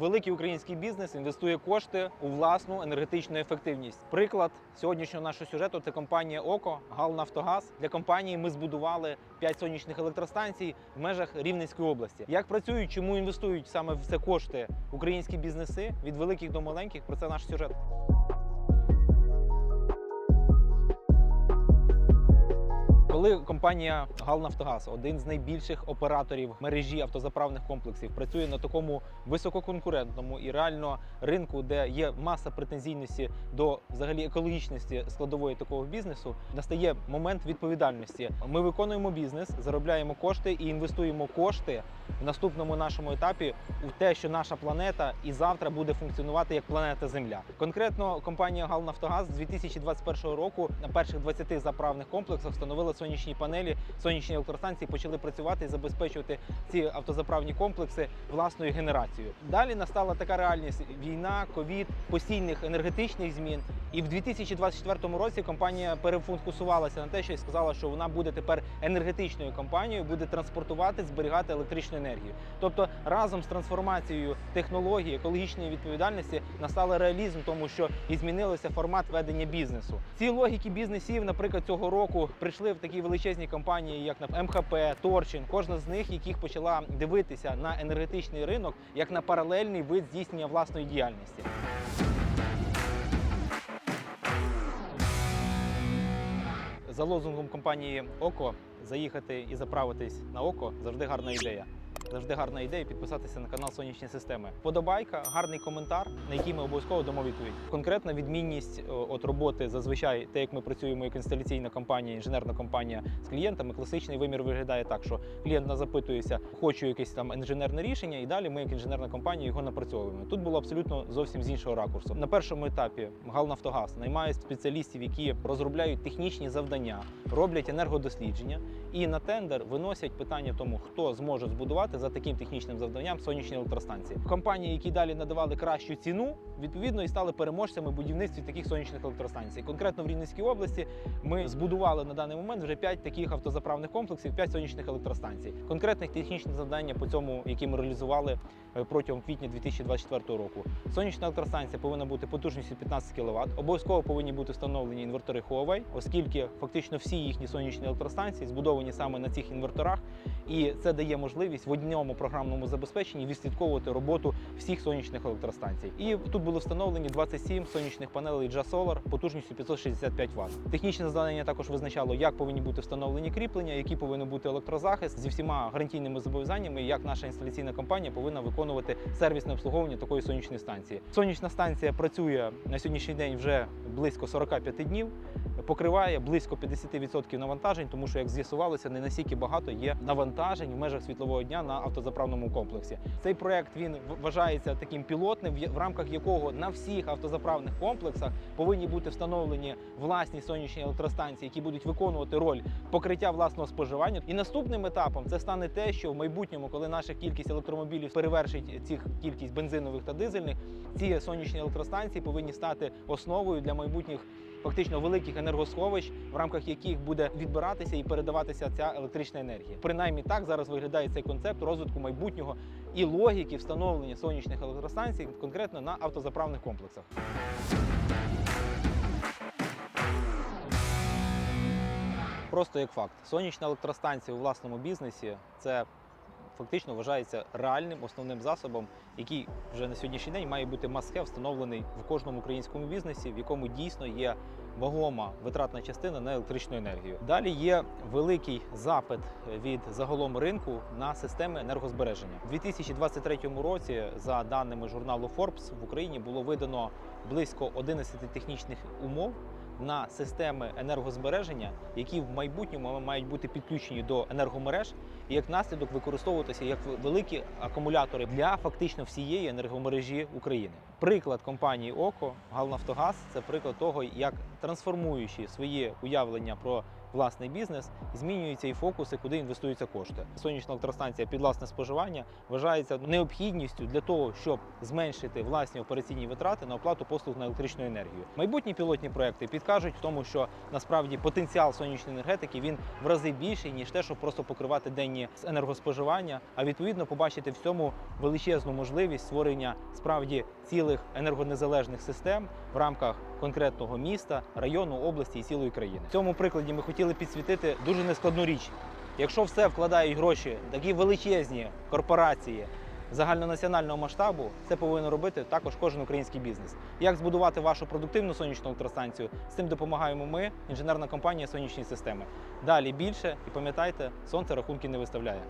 великий український бізнес інвестує кошти у власну енергетичну ефективність. Приклад сьогоднішнього нашого сюжету це компанія ОКО Галнафтогаз. Для компанії ми збудували 5 сонячних електростанцій в межах Рівненської області. Як працюють, чому інвестують саме в це кошти українські бізнеси від великих до маленьких? Про це наш сюжет. Коли компанія Галнафтогаз, один з найбільших операторів мережі автозаправних комплексів, працює на такому висококонкурентному і реально ринку, де є маса претензійності до взагалі екологічності складової такого бізнесу, настає момент відповідальності. Ми виконуємо бізнес, заробляємо кошти і інвестуємо кошти в наступному нашому етапі у те, що наша планета і завтра буде функціонувати як планета Земля. Конкретно компанія Галнафтогаз з 2021 року на перших 20 заправних комплексах встановила сонячні панелі, сонячні електростанції почали працювати і забезпечувати ці автозаправні комплекси власною генерацією. Далі настала така реальність: війна, ковід, постійних енергетичних змін. І в 2024 році компанія перефокусувалася на те, що й сказала, що вона буде тепер енергетичною компанією, буде транспортувати, зберігати електричну енергію. Тобто разом з трансформацією технології, екологічної відповідальності настав реалізм, тому що і змінився формат ведення бізнесу. Ці логіки бізнесів, наприклад, цього року прийшли в такі величезні компанії, як МХП, Торчин, кожна з них, яких почала дивитися на енергетичний ринок як на паралельний вид здійснення власної діяльності. За лозунгом компанії ОКО заїхати і заправитись на ОКО завжди гарна ідея. Завжди гарна ідея підписатися на канал Сонячні системи. Подобайка, гарний коментар, на який ми обов'язково дамо відповідь. Конкретна відмінність от роботи зазвичай, те, як ми працюємо як інсталяційна компанія, інженерна компанія з клієнтами, класичний вимір виглядає так, що клієнт нас запитується, хочу якесь там інженерне рішення, і далі ми, як інженерна компанія, його напрацьовуємо. Тут було абсолютно зовсім з іншого ракурсу. На першому етапі Галнафтогаз наймає спеціалістів, які розробляють технічні завдання, роблять енергодослідження і на тендер виносять питання тому, хто зможе збудувати за таким технічним завданням сонячні електростанції. Компанії, які далі надавали кращу ціну, відповідно і стали переможцями будівництві таких сонячних електростанцій. Конкретно в Рівненській області ми збудували на даний момент вже 5 таких автозаправних комплексів, 5 сонячних електростанцій. Конкретних технічних завдання по цьому, які ми реалізували протягом квітня 2024 року. Сонячна електростанція повинна бути потужністю 15 кВт. Обов'язково повинні бути встановлені інвертори Huawei, оскільки фактично всі їхні сонячні електростанції збудовані саме на цих інверторах, і це дає можливість в одному програмному забезпеченні відслідковувати роботу всіх сонячних електростанцій. І тут були встановлені 27 сонячних панелей JASolar потужністю 565 Вт. Технічне завдання також визначало, як повинні бути встановлені кріплення, який повинен бути електрозахист зі всіма гарантійними зобов'язаннями, як наша інсталяційна компанія повинна виконувати сервісне обслуговування такої сонячної станції. Сонячна станція працює на сьогоднішній день вже близько 45 днів. Покриває близько 50% навантажень, тому що як з'ясувалося, не настільки багато є навантажень в межах світлового дня на автозаправному комплексі. Цей проект він вважається таким пілотним, в рамках якого на всіх автозаправних комплексах повинні бути встановлені власні сонячні електростанції, які будуть виконувати роль покриття власного споживання. І наступним етапом це стане те, що в майбутньому, коли наша кількість електромобілів перевершить цих кількість бензинових та дизельних, ці сонячні електростанції повинні стати основою для майбутніх фактично великих енергосховищ, в рамках яких буде відбиратися і передаватися ця електрична енергія. Принаймні так зараз виглядає цей концепт розвитку майбутнього і логіки встановлення сонячних електростанцій конкретно на автозаправних комплексах. Просто як факт, сонячна електростанція у власному бізнесі це фактично вважається реальним основним засобом, який вже на сьогоднішній день має бути must-have встановлений в кожному українському бізнесі, в якому дійсно є вагома витратна частина на електричну енергію. Далі є великий запит від загалом ринку на системи енергозбереження. У 2023 році, за даними журналу Forbes, в Україні було видано близько 11 технічних умов на системи енергозбереження, які в майбутньому мають бути підключені до енергомереж і як наслідок використовуватися як великі акумулятори для фактично всієї енергомережі України. Приклад компанії ОКО Галнафтогаз це приклад того, як трансформуючи свої уявлення про власний бізнес, змінюються і фокуси, куди інвестуються кошти. Сонячна електростанція під власне споживання вважається необхідністю для того, щоб зменшити власні операційні витрати на оплату послуг на електричну енергію. Майбутні пілотні проекти підкажуть в тому, що насправді потенціал сонячної енергетики він в рази більший ніж те, щоб просто покривати денні енергоспоживання, а відповідно побачити в цьому величезну можливість створення справді цілих енергонезалежних систем в рамках конкретного міста, району, області і цілої країни. В цьому прикладі ми хотіли підсвітити дуже нескладну річ. Якщо все вкладають гроші, такі величезні корпорації загальнонаціонального масштабу, це повинен робити також кожен український бізнес. Як збудувати вашу продуктивну сонячну електростанцію? З цим допомагаємо ми, інженерна компанія сонячні системи. Далі більше і пам'ятайте, сонце рахунки не виставляє.